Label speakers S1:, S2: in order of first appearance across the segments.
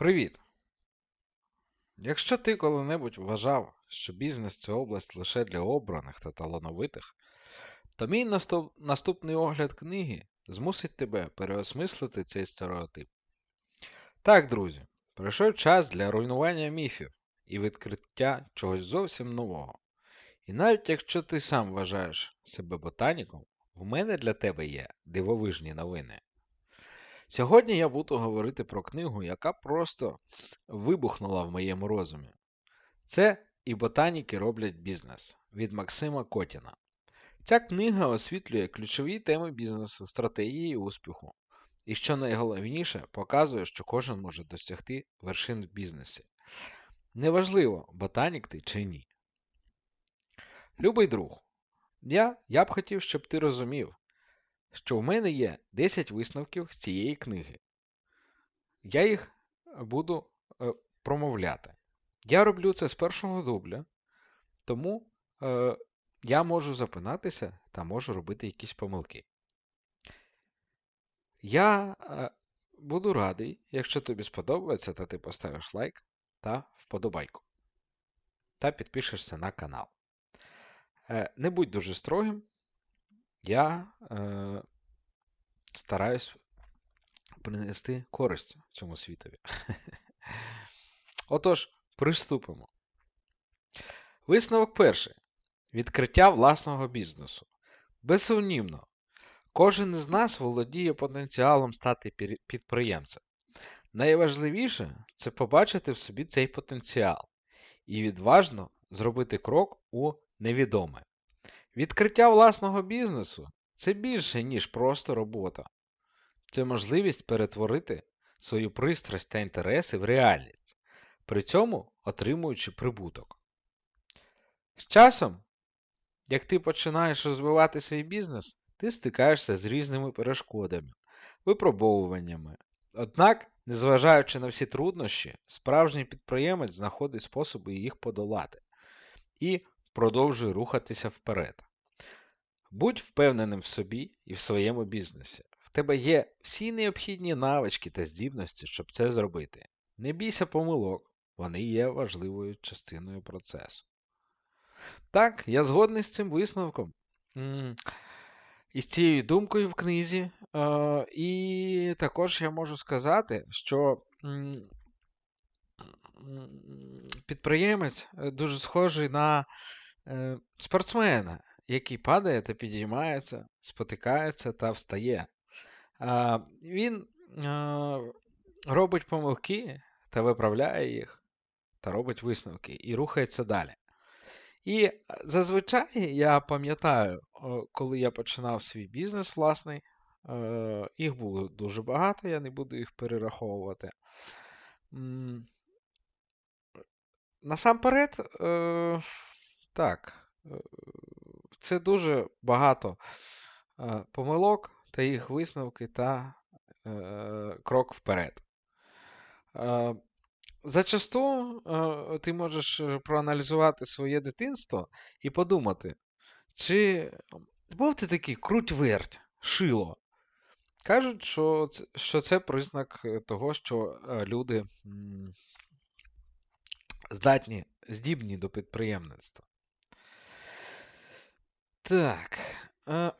S1: Привіт! Якщо ти коли-небудь вважав, що бізнес це область лише для обраних та талановитих, то мій наступ- наступний огляд книги змусить тебе переосмислити цей стереотип. Так, друзі, прийшов час для руйнування міфів і відкриття чогось зовсім нового. І навіть якщо ти сам вважаєш себе ботаніком, в мене для тебе є дивовижні новини. Сьогодні я буду говорити про книгу, яка просто вибухнула в моєму розумі. Це і ботаніки роблять бізнес від Максима Котіна. Ця книга освітлює ключові теми бізнесу, стратегії успіху. І що найголовніше, показує, що кожен може досягти вершин в бізнесі. Неважливо, ботанік ти чи ні. Любий друг, я, я б хотів, щоб ти розумів, що в мене є 10 висновків з цієї книги. Я їх буду е, промовляти. Я роблю це з першого дубля, тому е, я можу запинатися та можу робити якісь помилки. Я е, буду радий, якщо тобі сподобається, то ти поставиш лайк та вподобайку. Та підпишешся на канал. Е, не будь дуже строгим. Я е, стараюсь принести користь цьому світові. Отож, приступимо. Висновок перший. Відкриття власного бізнесу. Безсумнівно, кожен із нас володіє потенціалом стати підприємцем. Найважливіше це побачити в собі цей потенціал і відважно зробити крок у невідоме. Відкриття власного бізнесу це більше, ніж просто робота. Це можливість перетворити свою пристрасть та інтереси в реальність, при цьому отримуючи прибуток. З часом, як ти починаєш розвивати свій бізнес, ти стикаєшся з різними перешкодами, випробовуваннями. Однак, незважаючи на всі труднощі, справжній підприємець знаходить способи їх подолати і продовжує рухатися вперед. Будь впевненим в собі і в своєму бізнесі. В тебе є всі необхідні навички та здібності, щоб це зробити. Не бійся помилок, вони є важливою частиною процесу. Так, я згодний з цим висновком. І з цією думкою в книзі. Е, І також я можу сказати, що підприємець е, дуже схожий на е, спортсмена, який падає та підіймається, спотикається та встає. Він робить помилки та виправляє їх, та робить висновки і рухається далі. І е, зазвичай я пам'ятаю, коли я починав свій бізнес власний, е, їх було дуже багато, я не буду їх перераховувати. Насамперед, е, так, це дуже багато е, помилок та їх висновки та е, крок вперед. Е, Зачасту ти можеш проаналізувати своє дитинство і подумати, чи був ти такий круть-верть, шило. Кажуть, що це, що це признак того, що люди здатні, здібні до підприємництва. Так. Е,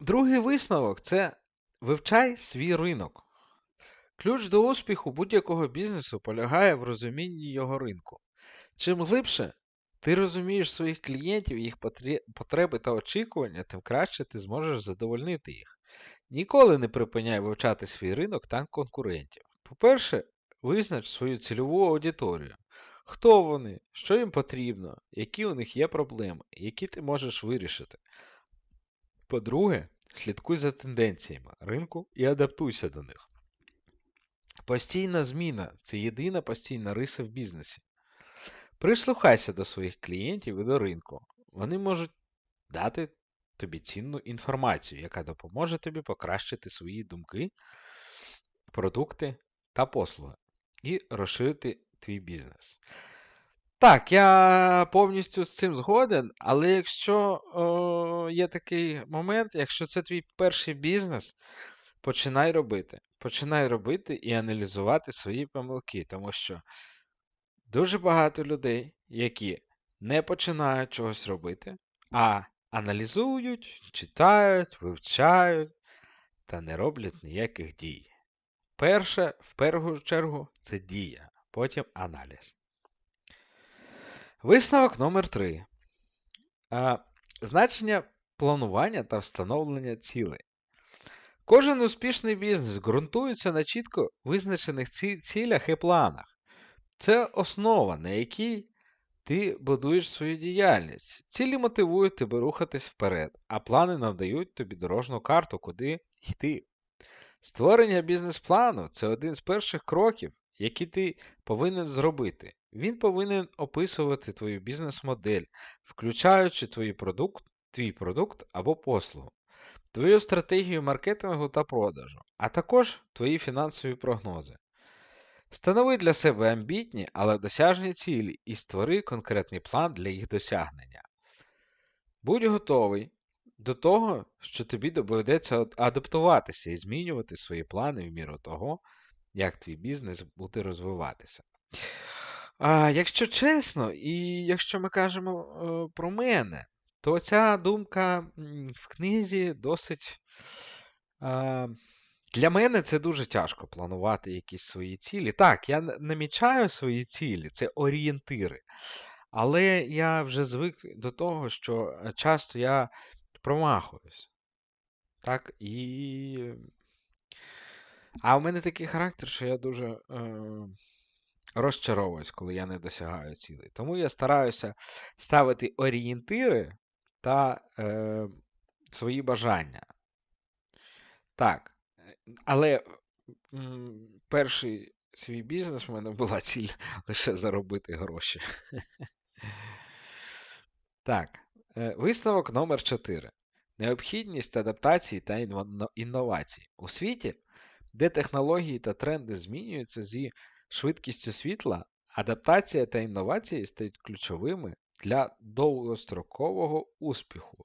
S1: Другий висновок це вивчай свій ринок. Ключ до успіху будь-якого бізнесу полягає в розумінні його ринку. Чим глибше ти розумієш своїх клієнтів, їх потреби та очікування, тим краще ти зможеш задовольнити їх. Ніколи не припиняй вивчати свій ринок та конкурентів. По-перше, визнач свою цільову аудиторію. Хто вони, що їм потрібно, які у них є проблеми, які ти можеш вирішити. По-друге, слідкуй за тенденціями ринку і адаптуйся до них. Постійна зміна це єдина постійна риса в бізнесі. Прислухайся до своїх клієнтів і до ринку. Вони можуть дати тобі цінну інформацію, яка допоможе тобі покращити свої думки, продукти та послуги і розширити твій бізнес. Так, я повністю з цим згоден, але якщо о, є такий момент, якщо це твій перший бізнес, починай робити. Починай робити і аналізувати свої помилки, тому що дуже багато людей, які не починають чогось робити, а аналізують, читають, вивчають та не роблять ніяких дій. Перше, в першу чергу, це дія, потім аналіз. Висновок номер 3. Значення планування та встановлення цілей. Кожен успішний бізнес ґрунтується на чітко визначених цілях і планах. Це основа, на якій ти будуєш свою діяльність. Цілі мотивують тебе рухатись вперед, а плани надають тобі дорожну карту, куди йти. Створення бізнес-плану це один з перших кроків, які ти повинен зробити. Він повинен описувати твою бізнес-модель, включаючи твій продукт, твій продукт або послугу, твою стратегію маркетингу та продажу, а також твої фінансові прогнози. Встанови для себе амбітні, але досяжні цілі і створи конкретний план для їх досягнення. Будь готовий до того, що тобі доведеться адаптуватися і змінювати свої плани в міру того, як твій бізнес буде розвиватися. А Якщо чесно, і якщо ми кажемо е, про мене, то ця думка в книзі досить. Для мене це дуже тяжко планувати якісь свої цілі. Так, я намічаю свої цілі, це орієнтири. Але я вже звик до того, що е, часто я промахуюсь. Так, і. А у мене такий характер, що я дуже е, розчаровуюсь, коли я не досягаю цілей. Тому я стараюся ставити орієнтири та е, свої бажання. Так. Але м, перший свій бізнес в мене була ціль лише заробити гроші. Так, е, висновок номер 4. Необхідність адаптації та інновацій. У світі, де технології та тренди змінюються зі швидкістю світла, адаптація та інновації стають ключовими для довгострокового успіху.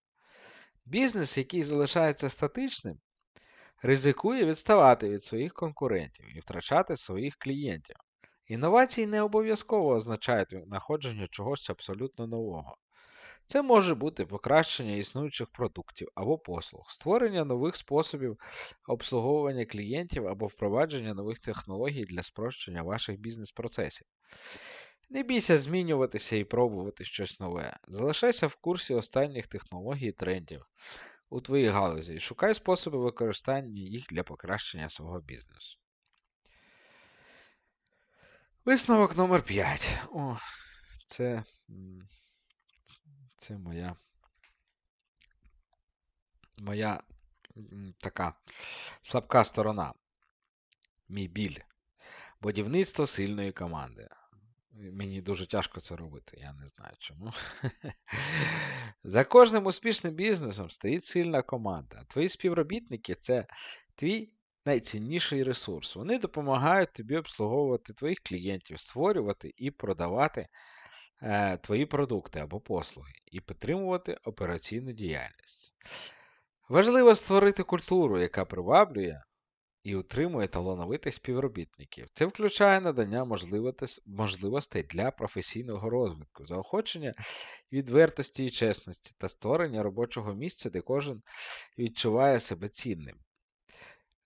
S1: Бізнес, який залишається статичним, ризикує відставати від своїх конкурентів і втрачати своїх клієнтів. Інновації не обов'язково означають знаходження чогось абсолютно нового. Це може бути покращення існуючих продуктів або послуг, створення нових способів обслуговування клієнтів або впровадження нових технологій для спрощення ваших бізнес-процесів. Не бійся змінюватися і пробувати щось нове. Залишайся в курсі останніх технологій і трендів у твоїй галузі і шукай способи використання їх для покращення свого бізнесу. Висновок номер 5. О, це це моя моя така слабка сторона. Мій біль. Будівництво сильної команди. Мені дуже тяжко це робити, я не знаю чому. За кожним успішним бізнесом стоїть сильна команда. Твої співробітники це твій найцінніший ресурс. Вони допомагають тобі обслуговувати твоїх клієнтів, створювати і продавати твої продукти або послуги, і підтримувати операційну діяльність. Важливо створити культуру, яка приваблює і утримує талановитих співробітників. Це включає надання можливостей для професійного розвитку, заохочення відвертості і чесності та створення робочого місця, де кожен відчуває себе цінним.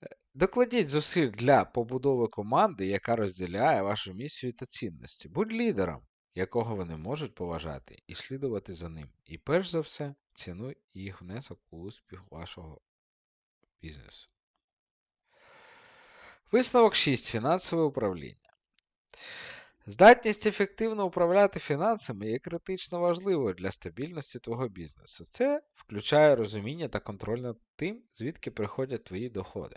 S1: Е, докладіть зусиль для побудови команди, яка розділяє вашу місію та цінності. Будь лідером, якого вони можуть поважати і слідувати за ним. І перш за все, цінуй їх внесок у успіх вашого бізнесу. Висновок 6. Фінансове управління. Здатність ефективно управляти фінансами є критично важливою для стабільності твого бізнесу. Це включає розуміння та контроль над тим, звідки приходять твої доходи,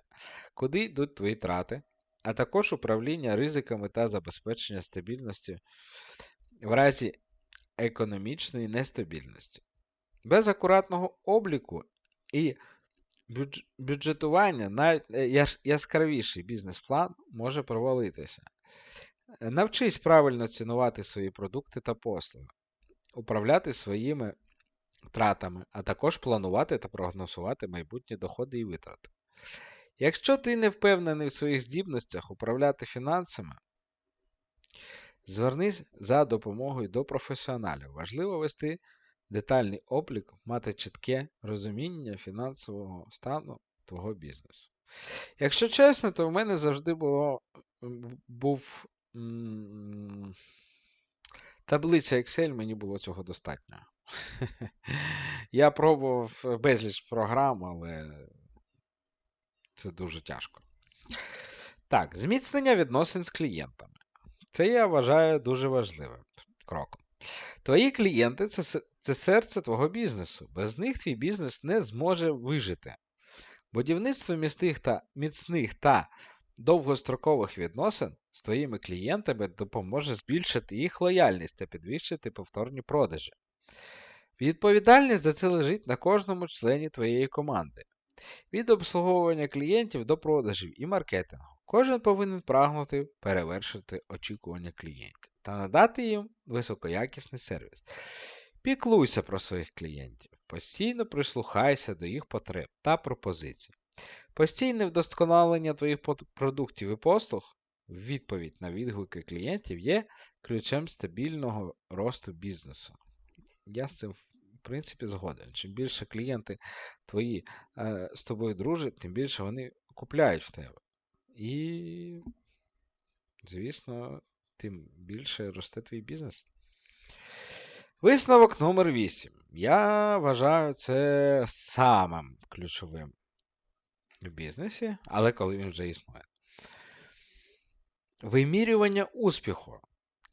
S1: куди йдуть твої трати, а також управління ризиками та забезпечення стабільності в разі економічної нестабільності. Без акуратного обліку і бюджетування, навіть е, яскравіший бізнес-план може провалитися. Навчись правильно цінувати свої продукти та послуги, управляти своїми втратами, а також планувати та прогнозувати майбутні доходи і витрати. Якщо ти не впевнений в своїх здібностях управляти фінансами, звернись за допомогою до професіоналів. Важливо вести детальний облік, мати чітке розуміння фінансового стану твого бізнесу. Якщо чесно, то в мене завжди було, був м, таблиця Excel, мені було цього достатньо. Я пробував безліч програм, але це дуже тяжко. Так, зміцнення відносин з клієнтами. Це я вважаю дуже важливим кроком. Твої клієнти це, це серце твого бізнесу. Без них твій бізнес не зможе вижити. Будівництво міцних та, міцних та довгострокових відносин з твоїми клієнтами допоможе збільшити їх лояльність та підвищити повторні продажі. Відповідальність за це лежить на кожному члені твоєї команди. Від обслуговування клієнтів до продажів і маркетингу. Кожен повинен прагнути перевершити очікування клієнтів та надати їм високоякісний сервіс. Піклуйся про своїх клієнтів, постійно прислухайся до їх потреб та пропозицій. Постійне вдосконалення твоїх продуктів і послуг відповідь на відгуки клієнтів є ключем стабільного росту бізнесу. Я з цим, в принципі, згоден. Чим більше клієнти твої е, з тобою дружать, тим більше вони купляють в тебе. І, звісно, тим більше росте твій бізнес. Висновок номер 8. Я вважаю це самим ключовим в бізнесі, але коли він вже існує. Вимірювання успіху.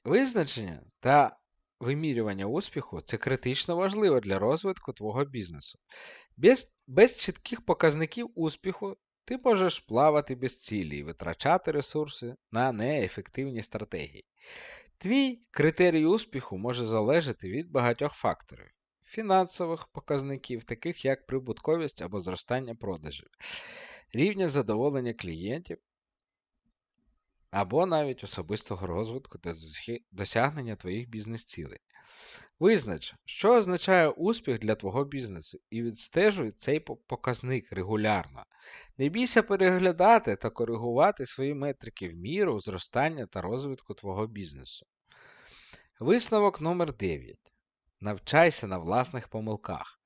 S1: Визначення та вимірювання успіху це критично важливо для розвитку твого бізнесу. Без, без чітких показників успіху ти можеш плавати без цілі і витрачати ресурси на неефективні стратегії. Твій критерій успіху може залежати від багатьох факторів. Фінансових показників, таких як прибутковість або зростання продажів, рівня задоволення клієнтів, або навіть особистого розвитку та досягнення твоїх бізнес-цілей. Визнач, що означає успіх для твого бізнесу, і відстежуй цей показник регулярно. Не бійся переглядати та коригувати свої метрики в міру зростання та розвитку твого бізнесу. Висновок номер 9. Навчайся на власних помилках.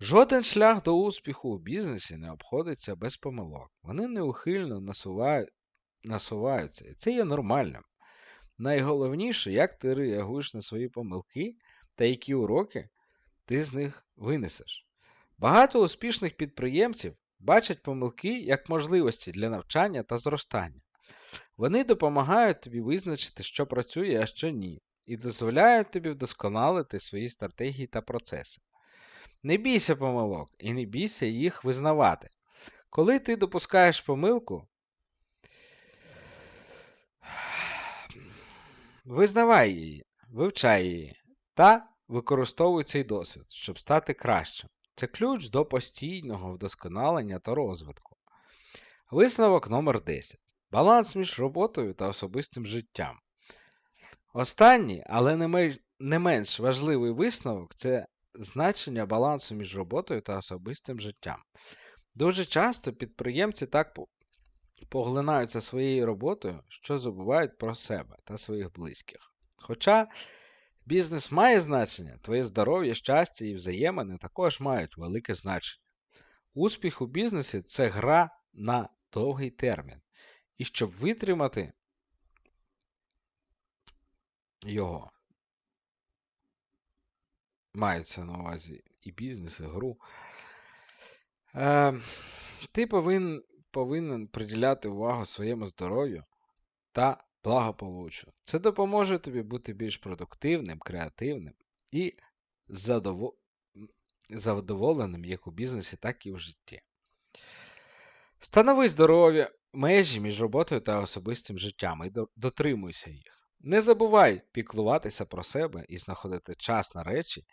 S1: Жоден шлях до успіху у бізнесі не обходиться без помилок. Вони неухильно насувають, насуваються, і це є нормальним. Найголовніше, як ти реагуєш на свої помилки та які уроки ти з них винесеш. Багато успішних підприємців бачать помилки як можливості для навчання та зростання. Вони допомагають тобі визначити, що працює, а що ні, і дозволяють тобі вдосконалити свої стратегії та процеси. Не бійся помилок і не бійся їх визнавати. Коли ти допускаєш помилку, визнавай її, вивчай її та використовуй цей досвід, щоб стати кращим. Це ключ до постійного вдосконалення та розвитку. Висновок номер 10. Баланс між роботою та особистим життям. Останній, але не менш важливий висновок це значення балансу між роботою та особистим життям. Дуже часто підприємці так поглинаються своєю роботою, що забувають про себе та своїх близьких. Хоча бізнес має значення, твоє здоров'я, щастя і взаємини також мають велике значення. Успіх у бізнесі це гра на довгий термін. І щоб витримати його, мається на увазі і бізнес, і гру, е, ти повинен, повинен приділяти увагу своєму здоров'ю та благополуччю. Це допоможе тобі бути більш продуктивним, креативним і задово- задоволеним як у бізнесі, так і в житті. Встанови здоров'я, межі між роботою та особистим життям і дотримуйся їх. Не забувай піклуватися про себе і знаходити час на речі,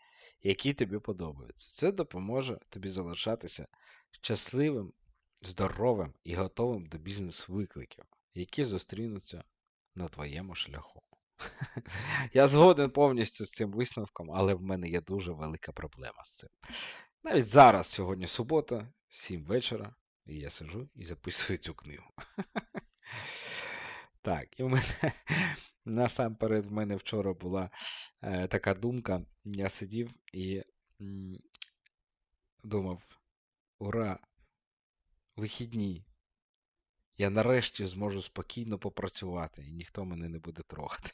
S1: які тобі подобаються. Це допоможе тобі залишатися щасливим, здоровим і готовим до бізнес-викликів, які зустрінуться на твоєму шляху. Я згоден повністю з цим висновком, але в мене є дуже велика проблема з цим. Навіть зараз, сьогодні субота, 7 вечора, І я сижу і записую цю книгу. Так, і в мене насамперед в мене вчора була е, така думка. Я сидів і м, думав: ура! Вихідні! Я нарешті зможу спокійно попрацювати, і ніхто мене не буде трогати.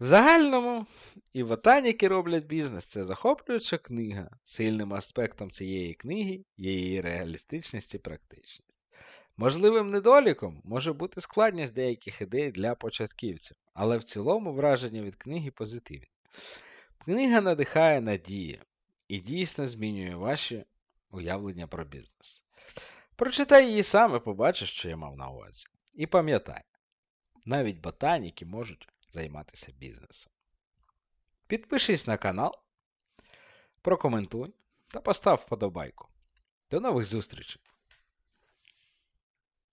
S1: В загальному і ботаніки роблять бізнес. Це захоплююча книга. Сильним аспектом цієї книги є її реалістичність і практичність. Можливим недоліком може бути складність деяких ідей для початківців, але в цілому враження від книги позитивні. Книга надихає надії і дійсно змінює ваші уявлення про бізнес. Прочитай її сам і побачиш, що я мав на увазі. І пам'ятай, навіть ботаніки можуть займатися бізнесом. Підпишись на канал, прокоментуй та постав вподобайку. До нових зустрічей!